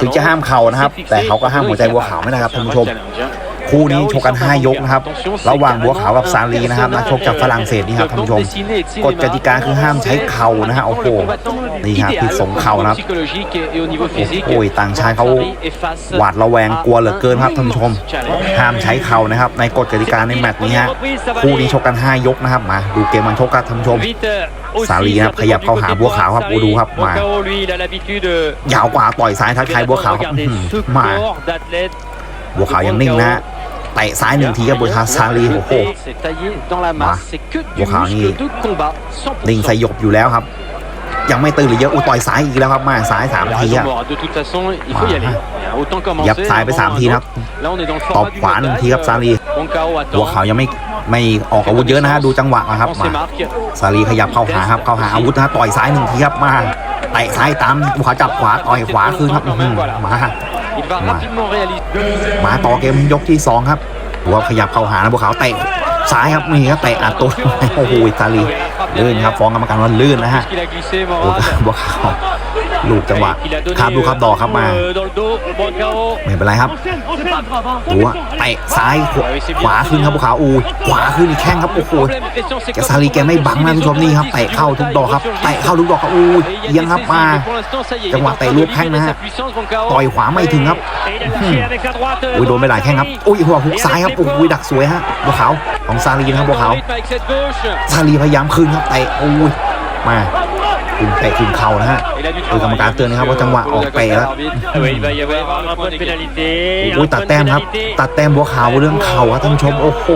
ถึงจะห้ามเข่านะครับ แต่เขาก็ห้ามหัวใจวัวขาวไม่ได้ครับท่านผู้ชม คู่นี้ชกกัน 5 ยกนะครับ ระหว่างบัวขาวกับซาลีนะครับนักชกจากฝรั่งเศสนี่ครับท่านผู้ชมกฎกติกาคือห้ามใช้เข่านะฮะโอ้โหนี่ครับพิษสงเข่านะครับโอ้ยต่างชาติเขาหวาดระแวงกลัวเหลือเกินครับท่านผู้ชม ห้ามใช้เข่านะครับ ในกฎกติกาในแมตช์นี้ฮะคู่นี้ชกกัน 5 ยกนะครับมาดูเกมมันชกกันท่านผู้ชมสาลีครับขยับเข้าหาบัวขาวครับโอ้ดูครับมายาวกว่าต่อยซ้ายทักทายบัวขาวครับมาบัวขาวยังนิ่งนะ เตะซ้ายหนึ่งทีครับบัวขาวซาลีโอ้โหมาบัวขาวนี่นิ่งสยบอยู่แล้วครับ ยังไม่ตื่นหรือเยอะอุ้ยต่อยซ้ายอีกแล้วครับมาซ้ายสามทีอะยับซ้ายไปสามทีนะครับตบขวาหนึ่งทีครับซาลีบัวขาวยังไม่ไม่ออกอาวุธเยอะนะฮะดูจังหวะนะครับมาซาลีขยับเข้าหาครับเข้าหาอาวุธนะฮะต่อยซ้ายหนึ่งทีครับมาเตะซ้ายตามบัวขาวจับขวาต่อยขวาคืนครับอื้อหือมา มาต่อเกมยกที่สองครับบัวขยับเข้าหานะบัวขาวเตะซ้ายครับนี่ครับเตะอัดตัวโอ้โหซาลีลื่นครับฟ้องกรรมการว่าลื่นนะฮะบัวบัวขาว ลูกจังหวะครับดูครับดอกครับมา ไม่เป็นไรครับดูว่าเตะซ้ายขวาขวาขึ้นครับบัวขาวอูขวาขึ้นอีกแข้งครับโอ้โหแกซาลีแกไม่บังนะทุกผู้ชมนี่ครับเตะเข้าทุกดอกครับเตะเข้าทุกดอกครับอูเอียังครับมาจังหวะเตะลูกแข้งนะฮะต่อยขวาไม่ถึงครับอุ้ยโดนไปหลายแข้งครับอุ้ยหัวหุกซ้ายครับอุ้ยดักสวยฮะบัวขาวของซาลีนะครับบัวขาวซาลีพยายามคืนครับเตะอุ้ยมา คืนเตะคืนเข่านะฮะคือกรรมการเตือนนะครับว่าจังหวะออกเตะแล้วอุ้ยตัดแต้มครับ ตัดแต้มบัวขาวเรื่องเข่าครับท่านชมโอ้โห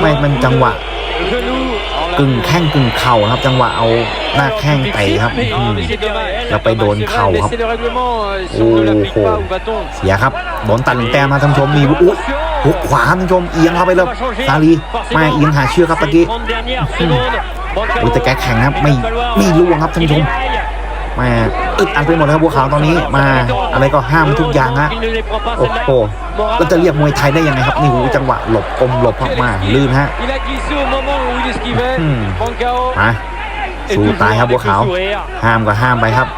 ไม่มันจังหวะกึ่งแข้งกึ่งเข่าครับ จังหวะเอาหน้าแข้งเตะครับแล้วไปโดนเข่าครับโอ้โหเสียครับโดนตัดหนึ่งแต้มนะท่านชมมีอุ้ยหุกขวาท่านชมเอียงเข้าไปเลยซาลีไมาเอียงหาเชือกครับตะกี้ อุ้ยแต่แกแข็งนะครับไม่ไม่ล่วงครับท่านผู้ชมมาอึดอัดไปหมดแล้วครับบัวขาวตอนนี้มาอะไรก็ห้ามทุกอย่างฮะโอ้โหแล้วจะเรียกมวยไทยได้ยังไงครับนี่หูจังหวะหลบกลมหลบมากๆลื่นฮะอืมมาสู้ตายครับบัวขาวห้ามก็ห้ามไปครับ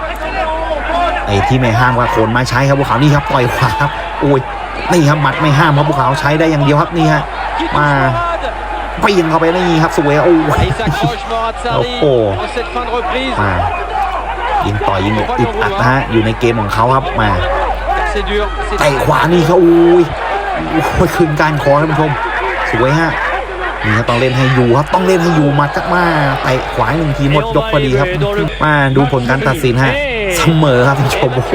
ไอ้ที่ไม่ห้ามก็โขนมาใช้ครับบัวขาวนี่ครับต่อยขวาครับโอ้ยนี่ครับหมัดไม่ห้ามครับบัวขาวใช้ได้อย่างเดียวครับนี่ฮะมา ไปยิงเข้าไปนี่ครับสวยโอ้ยโอ้โหมายิงต่อยยิงอึดอัดนะฮะอยู่ในเกมของเขาครับมาเตะขวานี่เขาอุ้ยโอ้ยคืนการคอท่านผู้ชมสวยฮะนี่ครับต้องเล่นให้อยู่ครับต้องเล่นให้อยู่มาจักมาเตะขวาหนึ่งทีหมดยกพอดีครับมาดูผลการตัดสินฮะเสมอครับท่านผู้ชมโอ้โห